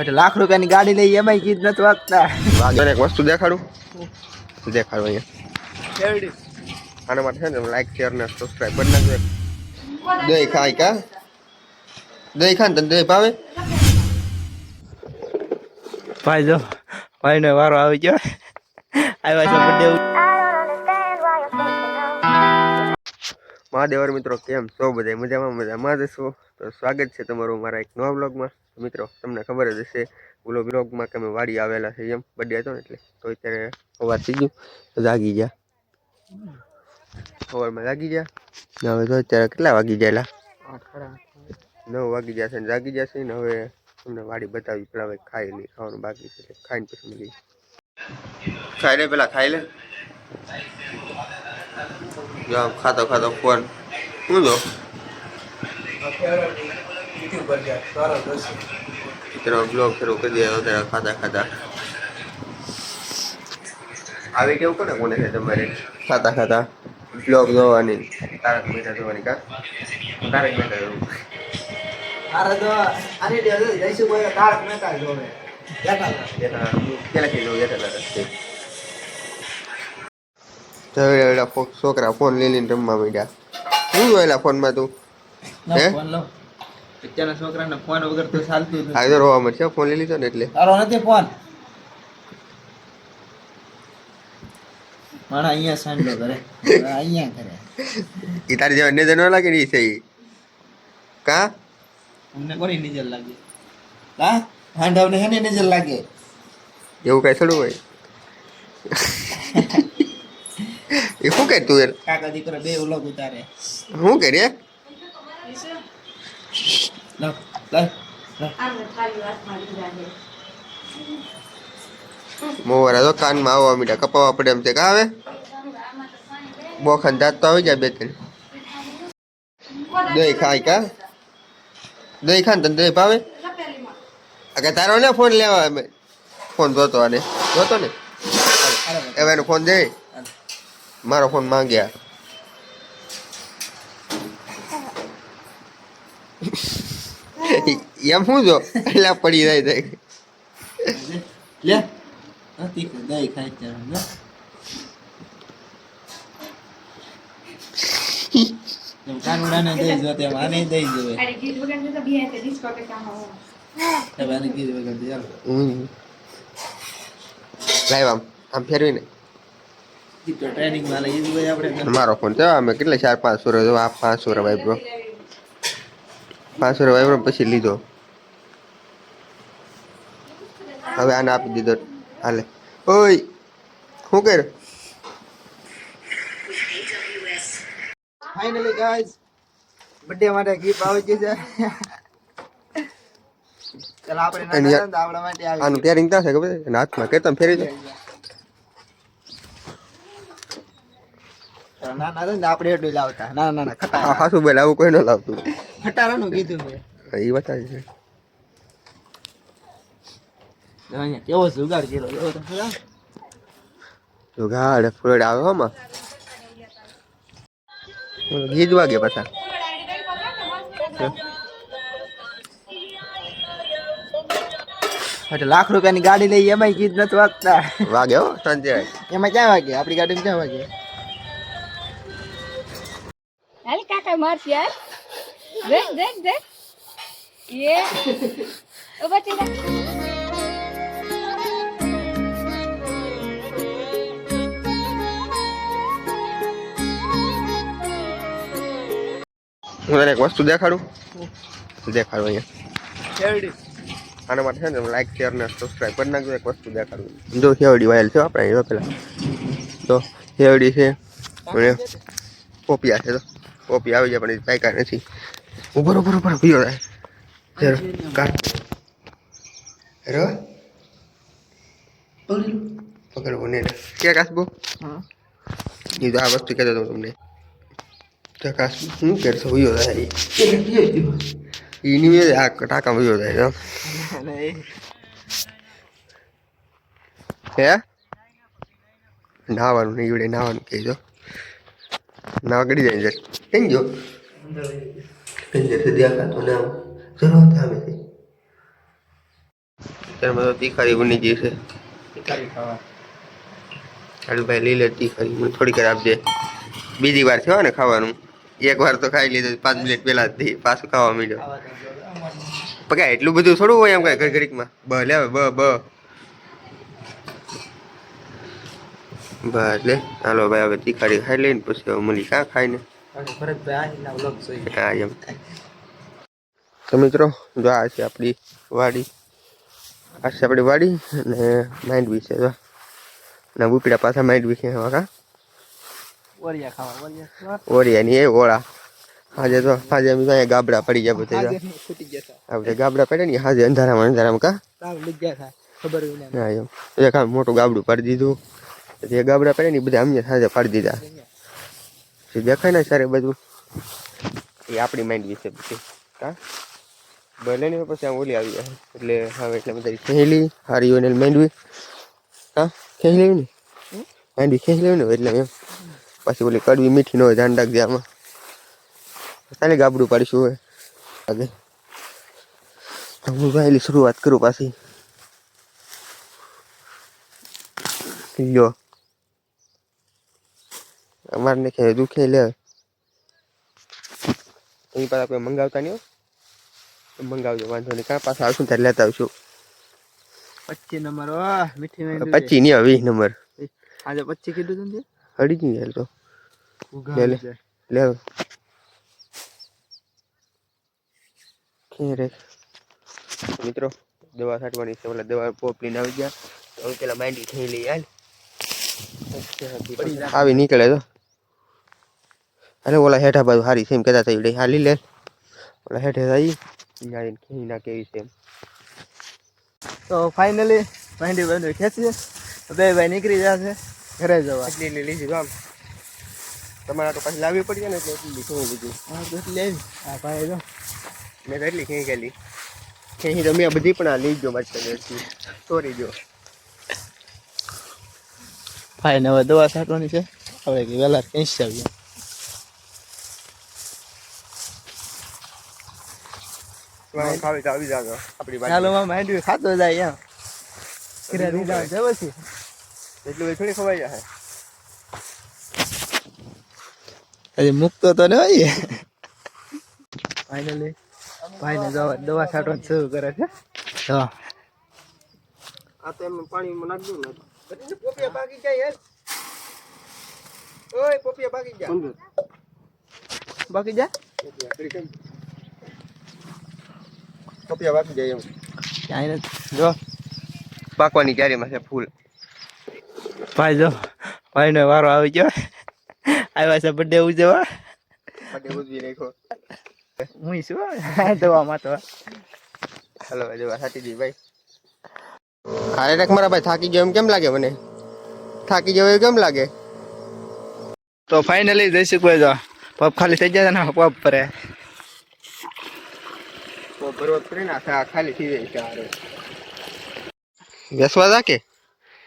એટલે લાખ રૂપિયાની ગાડી લઈ એમાં કીધ નથી વાગતા. વાગને એક વસ્તુ દેખાડું. દેખાડું અહીંયા. આના માટે છે ને લાઈક શેર ને સબસ્ક્રાઈબ કરી નાખજો દહીં ખાય કા? દહીં ખા ને તને દહીં ભાવે? ભાઈ જો ભાઈનો વારો આવી ગયો. આવ્યા છે બર્થડે મહાદેવર મિત્રો કેમ છો? બધા મજામાં? મજામાં જ છો? તો સ્વાગત છે તમારું મારા એક નવા બ્લોગમાં મિત્રો, તમને ખબર જ હશે, ઓલો બ્લોગમાં કે અમે વાડી આવેલા છે એમ. બર્થડે હતો ને એટલે, તો અત્યારે સવાર થઈ ગયું જાગી ગયા. સવારમાં જાગી ગયા હવે તો અત્યારે કેટલા વાગી ગયેલા? નવ વાગી ગયા છે ને જાગી ગયા છે ને હવે તમને વાડી બતાવી, પેલા હવે ખાઈ નહીં ખાવાનું બાકી છે ખાઈને પછી મળી ખાઈ લે, પેલા ખાઈ લે. ખાતો ખાતો ફોન, શું જો? તેનો બ્લોગ શરૂ કરી દીધો. ત્યારે ખાતા ખાતા આવી કેવું કોને કોને છે તમારે? ખાતા ખાતા બ્લોગ જોવાની. તારક મહેતા જોવાની કા? તારક મહેતા જોવું. તો આની જઈશું કોઈ તારક મહેતા છોકરા ફોન લઈ લઈને રમવા માંડ્યા. શું જોયેલા ફોનમાં તું? હે? અત્યારના છોકરાને ફોન વગર તો ચાલતું જ નથી. હા તો મળશે ફોન લઈ લીધો ને એટલે? તારો નથી ફોન માણા અહીંયા સાંડો કરે. અહીંયા કરે. એ તારી જેવા નજર ન લાગે ને એ છે કા? અમને કોની નજર લાગે? હા હાંડવને હેને નજર લાગે? એવું કઈ થોડું હોય? એ શું કે તું કાકા દીકરો બે ઉલગ ઉતારે. શું કે રે? લો લો લો મોવારા તો કાનમાં આવવા મીઠા કપાવા પડે એમ છે કા હવે બોખન દાંત તો આવી જાય બે ત્રણ દહીં ખાય કા દહીં ખા ને તને દહીં ભાવે અગર તારો ને ફોન લેવા અમે ફોન જોતો આને જોતો ને હવે એનો ફોન દે મારો ફોન માંગ્યા એમ શું જો એટલે પડી જાય થાય લે. દહીં ત્યારે જેમ કાનુડાને આને આને વગર દે આમ આમ ફેરવીને. ટ્રેનિંગમાં લઈ જઈએ આપણે મારો ફોન છે અમે કેટલા ચાર પાંચ સોર જો આ પાંચ સોર વાપરો. પાંચ સોર વાપરો પછી લીધો. હવે આને આપી દીધો. હાલે. ઓય શું કર ફાઇનલી ગાઈસ બર્થડે માટે ગિફ્ટ આવી ગઈ છે. ચાલ આપણે એની નાના હતા ને તો આપણા માટે આવી આનું પેરિંગ થશે ખબર છે? એના હાથમાં કે તમે ફેરવી દો ચાલ નાના હતા ને તો આપણે એટલું જ લાવતા. નાના નાના આ ખટારા હાસુ બોલ? આવું કોઈ ન લાવતું. ખટારાનું કીધું મેં. એ બતાવી છે. જો અહીંયા કેવો જુગાડ કર્યો? કેવો તો ખરા? આવે હો માં વાગે પાછા. લાખ રૂપિયાની ગાડી લઈ એમાંય ગીત નથી વાગતા. વાગે હો સાંજે એમાં ક્યાં વાગે? આપડી ગાડી ક્યાં વાગે? હાલ કાકા મારતી યાર દેખ દેખ દેખ એ ઓ બચી હું તને એક વસ્તુ દેખાડું? દેખાડું અહીંયા. આના માટે છે ને લાઈક શેર ને સબસ્ક્રાઈબ કરી નાખજો એક વસ્તુ દેખાડું. જો શેવડી વાયલ છે આપણે જો પેલા. તો હેવડી છે. અને પોપિયા છે તો પોપી આવી જાય પણ પાયકા નથી. ઉભર ઉભર ઉભર પીઓ થાય પકડવું નહીં ક્યાં કાસબો? એ તો આ વસ્તુ કહેતો હતો તમને. કાસ શું કરશો? વયો થાય એની મેં આ ટાંકા વયો થાય એ. હે? નાવાનું નહીં જોડે નાવાનું કહેજો નાવા ગડી જાય જર કેમ જો સુધી આખા તો નામ અત્યારમાં તીખારી બની ગઈ છે. ખાવા. હાલભાઈ લીલે તીખારી. મને થોડીક આપજે. બીજી વાર થયો ને ખાવાનું. એક વાર તો ખાઈ લીધું પાંચ મિનિટ પહેલા જ પાછું ખાવા અમારે પકા એટલું બધું થોડું હોય એમ કઈ ઘર ઘડીકમાં? બ લે બ બ. બસ લે. હાલો ભાઈ હવે તીખાડી ખાઈ લઈને પછી હવે મળી કાં ખાઈને? હા એમ. તો મિત્રો જો આ છે આપણી વાડી. આ છે આપણી વાડી અને માઇન્ડ બી છે જો. અને ઉપીડા પાછા માઇન્ડ બી છે હવે કા. વરિયા ખાવા વરિયા ખાવા. ઓરિયાની એ ઓળા. આજે તો આજે અમે અહીંયા ગાબડા પડી ગયા બધા આજે ફૂટી ગયા હતા. આપણે ગાબડા પડ્યા ને આજે અંધારામાં અંધારામાં કા? તાવ લઈ ગયા હતા ખબર હોય એમ. એક આમ મોટું ગાબડું પાડી દીધું. જે ગાબડા પડ્યા ને બધા અમને સાંજે પાડી દીધા. દેખાય ને સારે બધું. એ આપણી માઇન્ડ વિશે બધી કા? ભલે ને પછી આમ ઓલી આવી જાય. એટલે હવે એટલે બધા ખેલી હારી હોય ને માંડવી હા ખેલી ને? માંડવી ખેલી લેવી ને એટલે એમ. પછી ઓલી કડવી મીઠી ન ધ્યાન રાખજે આમાં. ચાલે ગાબડું પાડીશું હવે. આગળ હું વહેલી શરૂઆત કરું પાછી. લ્યો. અમારે ને કે દુખે લે એની પાસે આપણે મંગાવતા નહીં મંગાવજો વાંધો નહીં. કાં પાછા આવશું ત્યારે લેતા આવશું. પચીસ નંબર મીઠી પચીસ નહીં વીસ નંબર. આજે પચીસ કીધું તું અડી હડી ગઈ તો લે લે. લે મિત્રો દવા છાંટવાની છે. ઓલા દવા પોપ લઈને આવી ગયા. તો પેલા માંડી થઈ લઈ હાલ. આવી નીકળે તો. અરે ઓલા હેઠા બાજુ હારી છે એમ કહેતા થઈ લઈ. હાલી લે. ઓલા હેઠે થઈ અહીંયા ખેઈ ના કેવી છે તો ફાઇનલી ભાંડી ભાંડી ખેંચીએ. તો બે ભાઈ નીકળી જશે ઘરે જવા. એટલી લીધી આમ. તમારે તો પાછી લાવવી પડી ને એટલે લીધી હા તો આવી હા ભાઈ જો. મેં ખેઈ ગયેલી ખેઈ તો મેં બધી પણ આ લઈ ગયો મારી સોરી જો. ભાઈ ને હવે દવા છાંટવાની છે. હવે કે વહેલા ખેંચી આવીએ. ખાવી તો આવી જાવ આપણી ચાલો માં માંડવી ખાતો જાય એમ. જવો છે. એટલું થોડી ખવાઈ જાય હજી મૂકતો તો ને હોય ફાઇનલી ભાઈ ને દવા દવા છાંટવાનું શરૂ કરે છે. તો. આ તો એમ પાણીમાં નાખ દઉં ને. પોપિયા ભાગી જાય યાર ઓય પોપિયા ભાગી જાય બાકી જા. પોપિયા ભાગી જાય એમ. ક્યાંય નથી. જો પાકવાની ક્યારીમાં છે ફૂલ. ભાઈ જો ભાઈ નો વારો આવી ગયો. આવ્યા છે બર્થડે ઉજવવા? માટે ઉજવી નાખો હું શું દવામાં તો હાલો દવા સાટી દી ભાઈ. હારે રાખ મારા ભાઈ થાકી ગયો એમ કેમ લાગે મને? થાકી ગયો એવું કેમ લાગે? તો ફાઇનલી જઈ શકું જો પપ ખાલી થઈ જાય ને પપ પરે તો ભરવત કરીને આ ખાલી થઈ જાય છે હારે. વેસવા જા કે?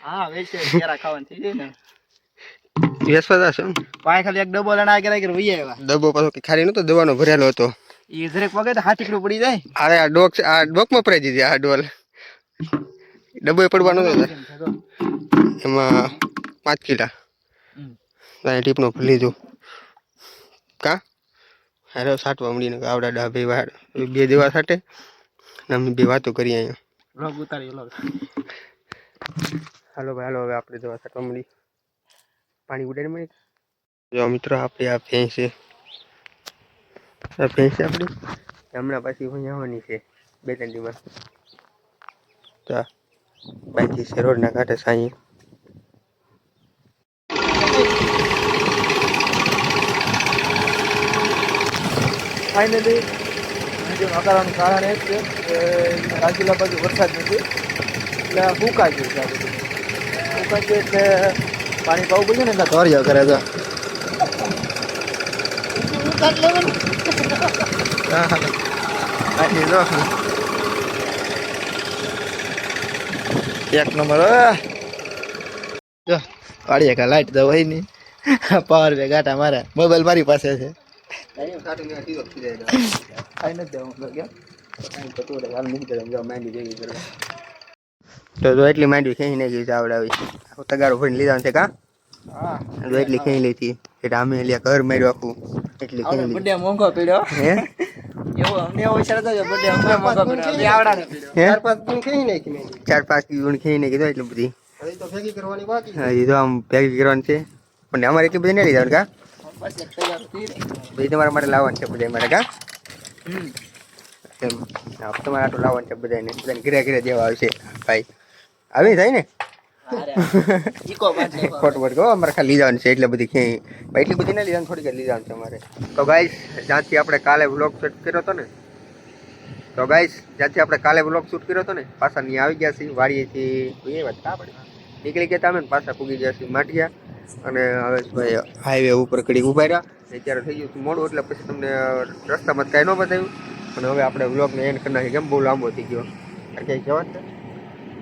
હા વેચે કેરા ખાવાનું થઈ જાય ને. વેસવા જા એમ? પાય ખાલી એક ડબ્બો લણા કરે કે વઈ આવ્યા. ડબ્બો પાછો કે ખાલી નતો દવાનો ભરેલો હતો. એ દરેક તો હાથી કડું પડી જાય. અરે આ ડોક આ ડોકમાં પડી દીધી આ ડોલ. ડબ્બો પડવાનો હતો એમાં પાંચ કિલા. ત્યાં ટીપનો ભરી લીધું. કા? હારો સાટવા મળીને આવડા ડા બે વાર બે દેવા સાટે. ને અમે બે વાતો કરી અહીંયા. વ્લોગ ઉતારી વ્લોગ હાલો ભાઈ હાલો હવે આપણે જવા સાટવા મળી પાણી ઉડાડી મળી જો મિત્રો આપણે આ ભેંસ છે. આ ભેંસ છે આપણી? હમણાં પાછી આવવાની છે બે ત્રણ દિવસ તો બાકી છે રોડના કાંઠે સાંઈ. ફાઇનલી વીડિયો કરવાનું કારણ એ છે કે રાજુલા બાજુ વરસાદ નથી. એટલે ભૂકા છે આ બધું. ભૂકા છે એટલે પાણી પાવું પડ્યું ને એટલે ધોર્યો કરે તો. એક નંબર પાડીએ કા લાઈટ તો હોય નહીં. પાવર બે ગાટા મારા. મોબાઈલ મારી પાસે છે. ખાઈ નથી જવું કેમ કાંઈ થતું હોય તો હાલ મૂકી દે, માંડી જેવી કરવા તો જો એટલી માંડવી ખેંચી નાખી છે આવડે આવી આખું તગારું ભરીને લીધા છે કા? હા. જો એટલી ખેંચી લીધી. એટલે અમે લ્યા ઘર માર્યું આખું. એટલી ખેંચી બર્થડે મોંઘો પડ્યો? હે? ચાર પાંચ ગુણ ખેંચી નાખી. દો એટલી બધી. તો ભેગી કરવાની બાકી છે. હજી તો આમ ભેગી કરવાની છે. પણ અમારે એટલી બધી નહીં લીધા કા. બધી તમારા માટે લાવવાનું છે બધા મારે કા? એમ. તમારે આટલું લાવવાનું છે બધાને બધાને ઘરે ઘરે દેવા આવશે. ભાઈ. આવી થાય ને. ખોટું અમારે ખાલી લીધાનું છે એટલે બધી ક્યાંય એટલી બધી ના લીધાને થોડીક લીધાનું છે અમારે. તો ગાઈસ જ્યાંથી આપણે કાલે વ્લોગ શૂટ કર્યો હતો ને તો ગાઈસ જ્યાંથી આપણે કાલે વ્લોગ શૂટ કર્યો હતો ને પાછા નહીં આવી ગયા છીએ વાડીએથી એ વાત કા નીકળી ગયા અમે પાછા પૂગી ગયા છીએ માઠિયા. અને હવે ભાઈ હાઈવે ઉપર કડી ઊભા રહ્યા. અત્યારે થઈ ગયું મોડું એટલે પછી તમને રસ્તામાં કાંઈ ન બતાવ્યું. અને હવે આપણે વ્લોગને એન્ડ કરી નાખી કેમ બહુ લાંબો થઈ ગયો. ક્યાંય છે?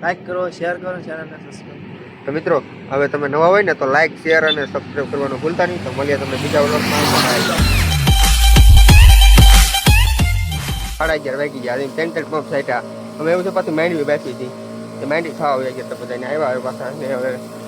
લાઈક કરો શેર કરો ચેનલને સબસ્ક્રાઇબ તો મિત્રો, હવે તમે નવા હોય ને તો લાઈક શેર અને સબસ્ક્રાઈબ કરવાનું ભૂલતા નહીં. તો મળીએ તમને બીજા વ્લોગમાં સાડા અગિયાર વાગી ગયા. ત્રણ પંપ સાઈટા અમે એવું છે પાછું માંડવી બેસી હતી. તો માંડવી ખાવા આવી ગયા તો બધાને આવ્યા પાછા. ને હવે